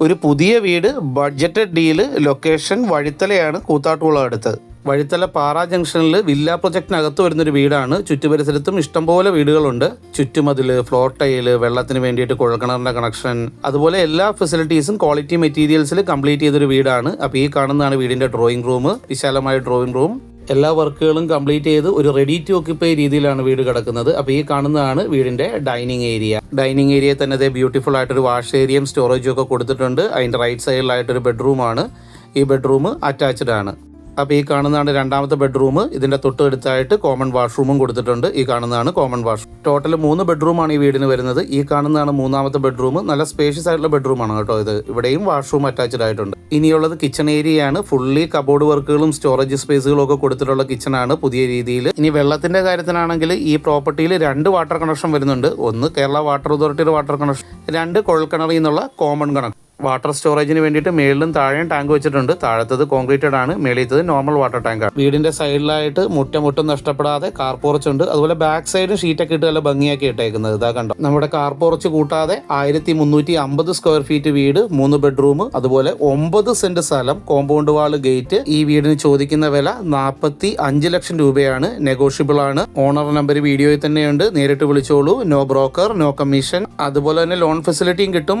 ഒരു പുതിയ വീട് ബഡ്ജറ്റഡ് ഡീൽ ലൊക്കേഷൻ വഴിത്തലയാണ് കൂത്താട്ടുകുളം അടുത്ത് വഴിത്തല പാറ ജംഗ്ഷനിൽ വില്ല പ്രൊജക്ടിനകത്ത് വരുന്നൊരു വീടാണ്. ചുറ്റുപരിസരത്തും ഇഷ്ടംപോലെ വീടുകളുണ്ട്. ചുറ്റുമതിൽ ഫ്ലോർ ടൈൽ വെള്ളത്തിന് വേണ്ടിയിട്ട് കുഴൽക്കിണറിന്റെ കണക്ഷൻ അതുപോലെ എല്ലാ ഫെസിലിറ്റീസും ക്വാളിറ്റി മെറ്റീരിയൽസിൽ കംപ്ലീറ്റ് ചെയ്തൊരു വീടാണ്. അപ്പോൾ ഈ കാണുന്നതാണ് വീടിന്റെ ഡ്രോയിങ് റൂം. വിശാലമായ ഡ്രോയിങ് റൂം. എല്ലാ വർക്കുകളും കംപ്ലീറ്റ് ചെയ്ത് ഒരു റെഡി ടു ഓക്യുപ്പൈ രീതിയിലാണ് വീട് കിടക്കുന്നത്. അപ്പോൾ ഈ കാണുന്നതാണ് വീടിന്റെ ഡൈനിങ് ഏരിയ ഡൈനിങ് ഏരിയ തന്നെ അതേ ബ്യൂട്ടിഫുൾ ആയിട്ടൊരു വാഷ് ഏരിയയും സ്റ്റോറേജും ഒക്കെ കൊടുത്തിട്ടുണ്ട്. അതിന്റെ റൈറ്റ് സൈഡിലായിട്ടൊരു ബെഡ്റൂമാണ് ഈ ബെഡ്റൂം അറ്റാച്ച്ഡ് ആണ്. അപ്പോൾ ഈ കാണുന്നതാണ് രണ്ടാമത്തെ ബെഡ്റൂം ഇതിന്റെ തൊട്ടടുത്തായിട്ട് കോമൺ വാഷ്റൂമും കൊടുത്തിട്ടുണ്ട്. ഈ കാണുന്നതാണ് കോമൺ വാഷ് ടോട്ടൽ മൂന്ന് ബെഡ്റൂമാണ് ഈ വീടിന് വരുന്നത്. ഈ കാണുന്നതാണ് മൂന്നാമത്തെ ബെഡ്റൂം. നല്ല സ്പേഷ്യസ് ആയിട്ടുള്ള ബെഡ്റൂമാണ് കേട്ടോ ഇത്. ഇവിടെയും വാഷ്റൂം അറ്റാച്ച്ഡ് ആയിട്ടുണ്ട്. ഇനിയുള്ളത് കിച്ചൺ ആണ്. ഫുള്ളി കബോർഡ് വർക്കുകളും സ്റ്റോറേജ് സ്പേസുകളും ഒക്കെ കൊടുത്തിട്ടുള്ള കിച്ചണാണ് പുതിയ രീതിയിൽ ഇനി വെള്ളത്തിന്റെ കാര്യത്തിനാണെങ്കിൽ ഈ പ്രോപ്പർട്ടിയിൽ രണ്ട് വാട്ടർ കണക്ഷൻ വരുന്നുണ്ട്. ഒന്ന് കേരള വാട്ടർ അതോറിറ്റിയുടെ വാട്ടർ കണക്ഷൻ രണ്ട് കുഴൽക്കിണറിൽ നിന്നുള്ള കോമൺ കണക്ഷൻ വാട്ടർ സ്റ്റോറേജിന് വേണ്ടിയിട്ട് മേളിലും താഴെയും ടാങ്ക് വെച്ചിട്ടുണ്ട്. താഴത്തത് കോൺക്രീറ്റഡ് ആണ്. മേളിത്തത് നോർമൽ വാട്ടർ ടാങ്കാണ് വീടിന്റെ സൈഡിലായിട്ട് മുറ്റം മുട്ടും നഷ്ടപ്പെടാതെ കാർ പോർച്ച് ഉണ്ട്. അതുപോലെ ബാക്ക് സൈഡ് ഷീറ്റൊക്കെ ഇട്ട് നല്ല ഭംഗിയാക്കി ഇട്ടേക്കുന്നത്. ഇതാ കണ്ടോ. നമ്മുടെ കാർ പോർച്ച് കൂട്ടാതെ ആയിരത്തി മുന്നൂറ്റി അമ്പത് സ്ക്വയർ ഫീറ്റ് വീട് മൂന്ന് ബെഡ്റൂം അതുപോലെ ഒമ്പത് സെന്റ് സ്ഥലം കോമ്പൗണ്ട് വാൾ ഗേറ്റ് ഈ വീടിന് ചോദിക്കുന്ന വില നാൽപ്പത്തി അഞ്ച് ലക്ഷം രൂപയാണ്. നെഗോഷ്യബിൾ ആണ്. ഓണർ നമ്പർ വീഡിയോയിൽ തന്നെയുണ്ട്. നേരിട്ട് വിളിച്ചോളൂ. നോ ബ്രോക്കർ നോ കമ്മീഷൻ അതുപോലെ തന്നെ ലോൺ ഫെസിലിറ്റിയും കിട്ടും.